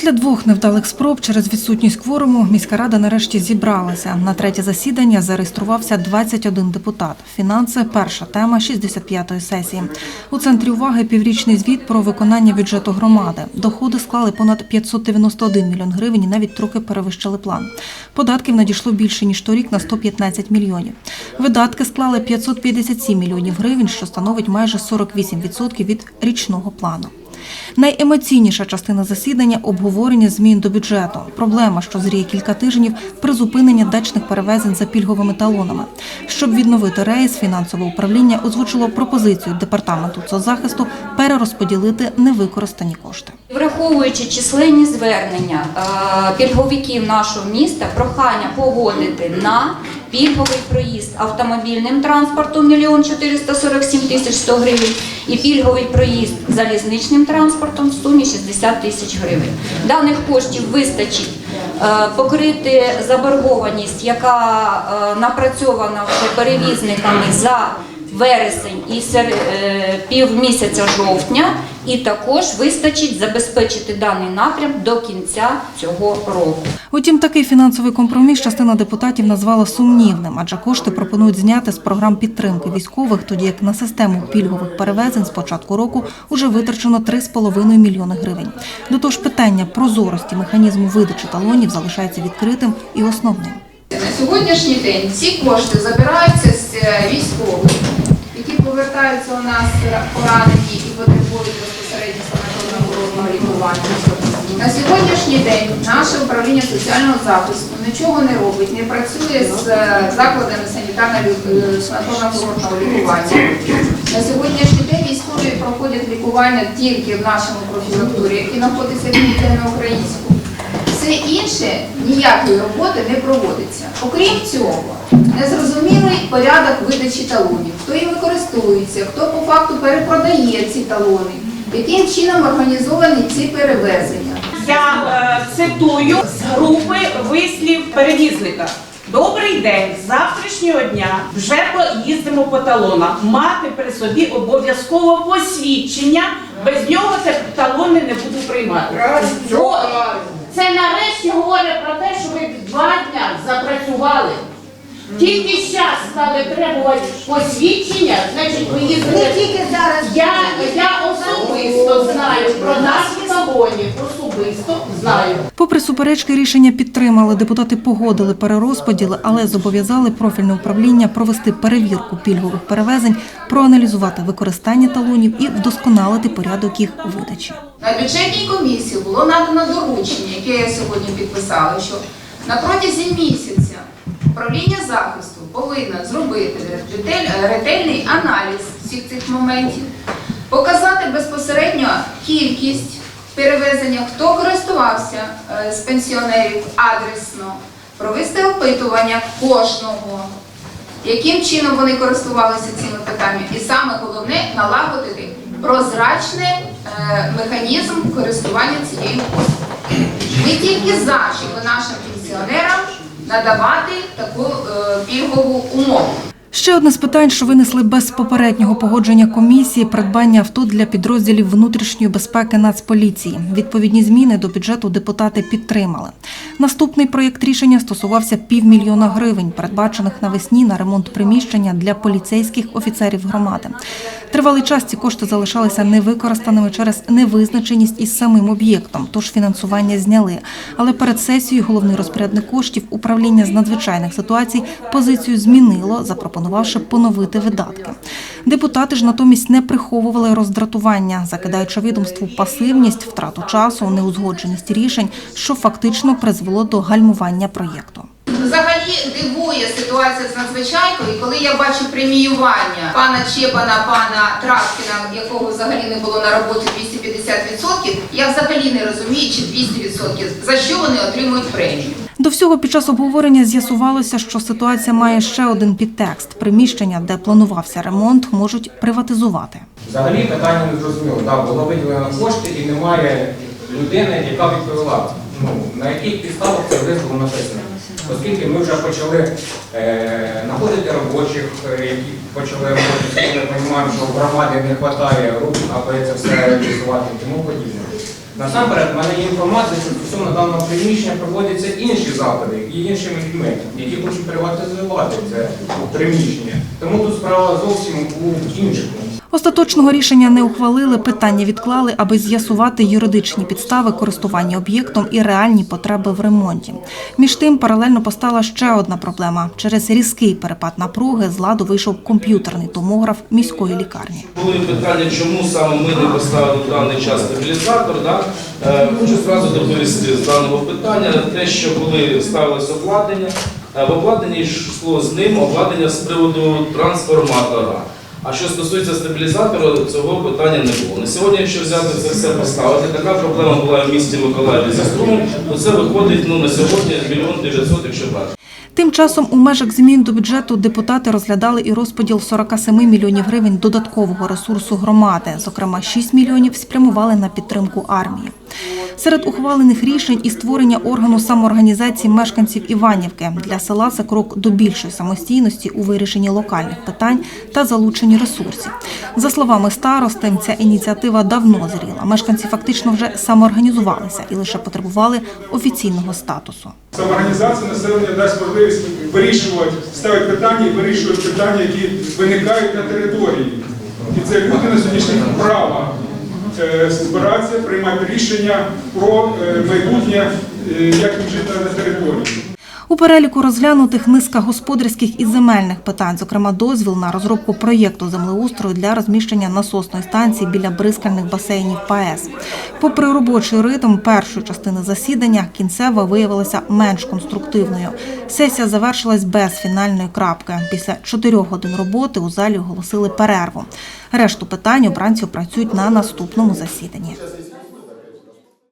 Після двох невдалих спроб через відсутність кворуму міська рада нарешті зібралася. На третє засідання зареєструвався 21 депутат. Фінанси перша тема 65-ї сесії. У центрі уваги піврічний звіт про виконання бюджету громади. Доходи склали понад 591 мільйон гривень і навіть трохи перевищили план. Податків надійшло більше ніж торік на 115 мільйонів. Видатки склали 557 мільйонів гривень, що становить майже 48% від річного плану. Найемоційніша частина засідання обговорення змін до бюджету. Проблема, що зріє кілька тижнів, призупинення дачних перевезень за пільговими талонами. Щоб відновити рейс, фінансове управління озвучило пропозицію департаменту соцзахисту перерозподілити невикористані кошти. Враховуючи численні звернення е, пільговиків нашого міста, прохання погодити на пільговий проїзд автомобільним транспортом 1 447 тисяч 100 гривень і пільговий проїзд залізничним транспортом в сумі 60 тисяч гривень. Даних коштів вистачить е, покрити заборгованість, яка е, напрацьована вже перевізниками за вересень і сер- е, півмісяця жовтня, і також вистачить забезпечити даний напрям до кінця цього року. Утім, такий фінансовий компроміс частина депутатів назвала сумнівним, адже кошти пропонують зняти з програм підтримки військових, тоді як на систему пільгових перевезень з початку року уже витрачено 3,5 мільйони гривень. До того ж, питання прозорості механізму видачі талонів залишається відкритим і основним. На сьогоднішній день ці кошти забираються з е, військових, повертаються у нас поранені і потребують безпосередньо санаторно-курортного лікування. На сьогоднішній день наше управління соціального захисту нічого не робить, не працює з е, закладами санітарно-санаторно-курортного лікування. На сьогоднішній день військові проходять лікування тільки в нашому профілактурі, який знаходиться в Південноукраїнську. Все інше ніякої роботи не проводиться. Окрім цього, незрозумілий порядок видачі талонів, хто їм користується, хто по факту перепродає ці талони, яким чином організовані ці перевезення. Я е, цитую з групи вислів перевізника. Добрий день, з завтрашнього дня вже поїздимо по талонах. Мати при собі обов'язково посвідчення, без нього це талони не буду приймати. О, Це нарешті говорить про те, що ви два дня запрацювали. Тільки зараз стали требувати посвідчення, значить ви їздите. тільки зараз. Я, я особисто знаю про наші талоні, особисто знаю. Попри суперечки, рішення підтримали. Депутати погодили перерозподіли, але зобов'язали профільне управління провести перевірку пільгових перевезень, проаналізувати використання талонів і вдосконалити порядок їх видачі. На бюджетній комісії було надано доручення, яке я сьогодні підписала, що на протязі місяця управління захисту повинно зробити ретельний аналіз всіх цих моментів, показати безпосередньо кількість перевезення, хто користувався е, з пенсіонерів адресно, провести опитування кожного, яким чином вони користувалися цими питаннями, і саме головне налагодити прозрачний е, механізм користування цією послугою. Ми тільки за, щоб нашим пенсіонерам надавати таку е, пільгову умову. Ще одне з питань, що винесли без попереднього погодження комісії, придбання авто для підрозділів внутрішньої безпеки Нацполіції. Відповідні зміни до бюджету депутати підтримали. Наступний проєкт рішення стосувався півмільйона гривень, передбачених навесні на ремонт приміщення для поліцейських офіцерів громади. Тривалий час ці кошти залишалися невикористаними через невизначеність із самим об'єктом, тож фінансування зняли. Але перед сесією головний розпорядник коштів управління з надзвичайних ситуацій позицію змінило, запропонувавши поновити видатки. Депутати ж натомість не приховували роздратування, закидаючи відомству пасивність, втрату часу, неузгодженість рішень, що фактично призвело до гальмування проєкту. Взагалі дивує ситуація з надзвичайкою, коли я бачу преміювання пана Чепана, пана Травкіна, якого взагалі не було на роботі 250%, я взагалі не розумію, чи 200%, за що вони отримують премію. До всього під час обговорення з'ясувалося, що ситуація має ще один підтекст. Приміщення, де планувався ремонт, можуть приватизувати. Взагалі питання не зрозуміло. Так, було виділено кошти і немає людини, яка відповіла, ну, на яких підставах це визволо написано. Оскільки ми вже почали е, знаходити робочих, е, які почали роботу, ми розуміємо, що в громаді не вистачає рук, аби це все реалізувати тому подібне. Насамперед, в мене є інформація, що стосовно даного приміщення проводяться інші заходи і іншими людьми, які хочуть приватизувати це приміщення. Тому тут справа зовсім у іншому. Остаточного рішення не ухвалили, питання відклали, аби з'ясувати юридичні підстави користування об'єктом і реальні потреби в ремонті. Між тим, паралельно постала ще одна проблема. Через різкий перепад напруги з ладу вийшов комп'ютерний томограф міської лікарні. Були питання, чому саме ми не поставили в даний час стабілізатор. Да? Е, Хочу зразу доповісти з даного питання те, що коли ставилось обладнання, е, в обладнанні йшло з ним обладнання з приводу трансформатора. А що стосується стабілізатора, цього питання не було. На сьогодні, якщо взяти це все поставити, така проблема була в місті Миколаєві зі струмом, то це виходить ну, на сьогодні мільйон дев'ятсот, якщо брати. Тим часом у межах змін до бюджету депутати розглядали і розподіл 47 мільйонів гривень додаткового ресурсу громади. Зокрема, 6 мільйонів спрямували на підтримку армії. Серед ухвалених рішень і створення органу самоорганізації мешканців Іванівки для села це крок до більшої самостійності у вирішенні локальних питань та залученні ресурсів. За словами старости, ця ініціатива давно зріла. Мешканці фактично вже самоорганізувалися і лише потребували офіційного статусу. Самоорганізація населення дасть можливість вирішувати, ставити питання і вирішувати питання, які виникають на території. І це люди на сьогоднішній право е, збиратися, приймати рішення про е, майбутнє, е, як жити на території. У переліку розглянутих низка господарських і земельних питань, зокрема дозвіл на розробку проєкту землеустрою для розміщення насосної станції біля бризкальних басейнів ПАЕС. Попри робочий ритм першої частини засідання, кінцева виявилася менш конструктивною. Сесія завершилась без фінальної крапки. Після чотирьох годин роботи у залі оголосили перерву. Решту питань обранці опрацюють на наступному засіданні.